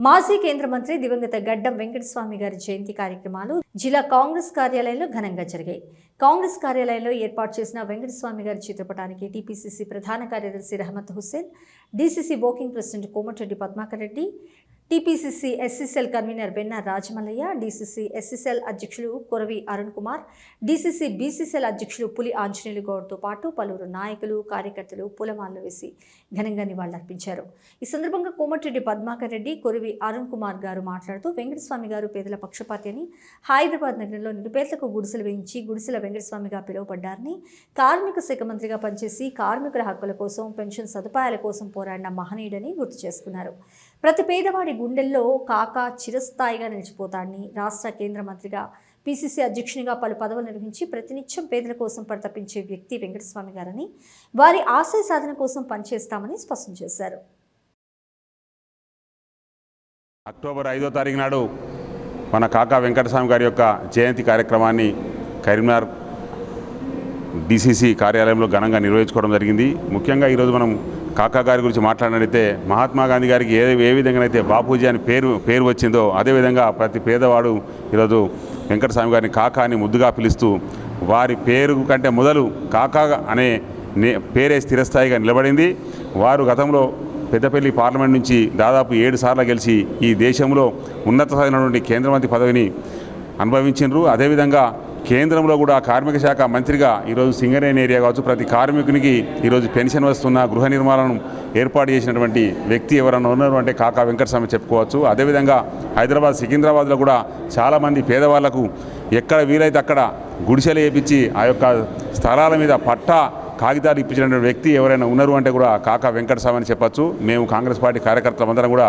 మాజీ కేంద్ర మంత్రి దివంగత గడ్డం వెంకటస్వామి గారి జయంతి కార్యక్రమాలు జిల్లా కాంగ్రెస్ కార్యాలయంలో ఘనంగా జరిగాయి. కాంగ్రెస్ కార్యాలయంలో ఏర్పాటు చేసిన వెంకటస్వామి గారి చిత్రపటానికి టీపీసీసీ ప్రధాన కార్యదర్శి Rahamat Hussain DCC working president Komatireddy Padmakar Reddy TPCC SCCL convener Venna Rajamallaiah DCC SCCL అధ్యక్షులు కొరవి అరుణ్ కుమార్ డీసీసీ బీసీసీఎల్ అధ్యక్షులు పులి ఆంజనేయులు గౌడ్తో పాటు పలువురు నాయకులు కార్యకర్తలు పూలమాలలు వేసి ఘనంగా నివాళులర్పించారు. ఈ సందర్భంగా కోమటిరెడ్డి పద్మాకర్ రెడ్డి కొరవి అరుణ్ కుమార్ గారు మాట్లాడుతూ వెంకటస్వామి గారు పేదల పక్షపాతి అని హైదరాబాద్ నగరంలో నిరుపేదలకు గుడిసెలు వేయించి గుడిసెల వెంకటస్వామిగా పిలువబడ్డారని కార్మిక శాఖ మంత్రిగా పనిచేసి కార్మికుల హక్కుల కోసం పెన్షన్ సదుపాయాల కోసం పోరాడిన మహనీయుడని గుర్తు చేసుకున్నారు. ప్రతి పేదవాడి గుండెల్లో కాకా చిరస్థాయిగా నిలిచిపోతాడని రాష్ట్ర కేంద్ర మంత్రిగా పీసీసీ అధ్యక్షునిగా పలు పదవులు నిర్వహించి ప్రతినిత్యం పేదల కోసం పరితపించే వ్యక్తి వెంకటస్వామి గారని వారి ఆశయ సాధన కోసం పనిచేస్తామని స్పష్టం చేశారు. అక్టోబర్ ఐదో తారీఖు నాడు మన కాకా వెంకటస్వామి గారి యొక్క జయంతి కార్యక్రమాన్ని కరీంనగర్ డిసిసి కార్యాలయంలో ఘనంగా నిర్వహించుకోవడం జరిగింది. ముఖ్యంగా ఈరోజు మనం కాకా గారి గురించి మాట్లాడినట్లయితే మహాత్మా గాంధీ గారికి ఏ ఏ విధంగానైతే బాపూజీ అని పేరు పేరు వచ్చిందో అదేవిధంగా ప్రతి పేదవాడు ఈరోజు వెంకటస్వామి గారిని కాకా అని ముద్దుగా పిలుస్తూ వారి పేరు కంటే మొదలు కాకా అనే నే- పేరే స్థిరస్థాయిగా నిలబడింది. వారు గతంలో పెద్దపల్లి పార్లమెంట్ నుంచి దాదాపు ఏడు సార్లు గెలిచి ఈ దేశంలో ఉన్నత స్థాయినటువంటి కేంద్ర మంత్రి పదవిని అనుభవించారు అదేవిధంగా కేంద్రంలో కూడా కార్మిక శాఖ మంత్రిగా ఈరోజు సింగరేణి ఏరియా కావచ్చు ప్రతి కార్మికునికి ఈరోజు పెన్షన్ వస్తున్న గృహ నిర్మాణం ఏర్పాటు చేసినటువంటి వ్యక్తి ఎవరైనా ఉన్నారు అంటే కాకా వెంకటస్వామి చెప్పుకోవచ్చు. అదేవిధంగా హైదరాబాద్ సికింద్రాబాద్లో కూడా చాలామంది పేదవాళ్ళకు ఎక్కడ వీలైతే అక్కడ గుడిసెలు వేయించి ఆ యొక్క స్థలాల మీద పట్టా కాగితాలు ఇప్పించినటువంటి వ్యక్తి ఎవరైనా ఉన్నారు అంటే కూడా కాకా వెంకటస్వామి అని చెప్పచ్చు. మేము కాంగ్రెస్ పార్టీ కార్యకర్తలందరం కూడా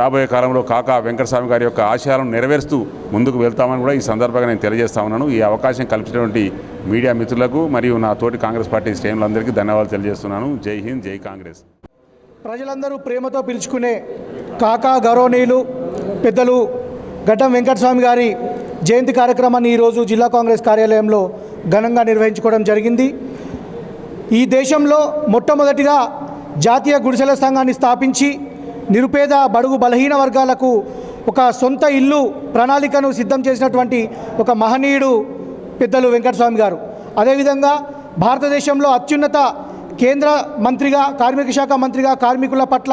రాబోయే కాలంలో కాకా వెంకటస్వామి గారి యొక్క ఆశయాలను నెరవేరుస్తూ ముందుకు వెళ్తామని కూడా ఈ సందర్భంగా నేను తెలియజేస్తా ఉన్నాను. ఈ అవకాశం కల్పించినటువంటి మీడియా మిత్రులకు మరియు నా తోటి కాంగ్రెస్ పార్టీ శ్రేణులందరికీ ధన్యవాదాలు తెలియజేస్తున్నాను. జై హింద్ జై కాంగ్రెస్. ప్రజలందరూ ప్రేమతో పిలుచుకునే కాకా గౌరవనీయులు పెద్దలు ఘటం వెంకటస్వామి గారి జయంతి కార్యక్రమాన్ని ఈరోజు జిల్లా కాంగ్రెస్ కార్యాలయంలో ఘనంగా నిర్వహించుకోవడం జరిగింది. ఈ దేశంలో మొట్టమొదటిగా జాతీయ గుడిసెల సంఘాన్ని స్థాపించి నిరుపేద బడుగు బలహీన వర్గాలకు ఒక సొంత ఇల్లు ప్రణాళికను సిద్ధం చేసినటువంటి ఒక మహనీయుడు పెద్దలు వెంకటస్వామి గారు. అదేవిధంగా భారతదేశంలో అత్యున్నత కేంద్ర మంత్రిగా కార్మిక శాఖ మంత్రిగా కార్మికుల పట్ల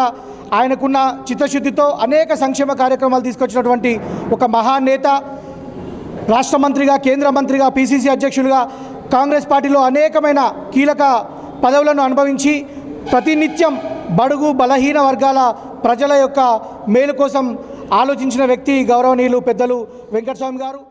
ఆయనకున్న చిత్తశుద్ధితో అనేక సంక్షేమ కార్యక్రమాలు తీసుకొచ్చినటువంటి ఒక మహానేత రాష్ట్ర మంత్రిగా కేంద్ర మంత్రిగా పిసిసి అధ్యక్షులుగా కాంగ్రెస్ పార్టీలో అనేకమైన కీలక పదవులను అనుభవించి ప్రతినిత్యం బడుగు బలహీన వర్గాల ప్రజల యొక్క మేలు కోసం ఆలోచించిన వ్యక్తి గౌరవనీయులు పెద్దలు వెంకటస్వామి గారు.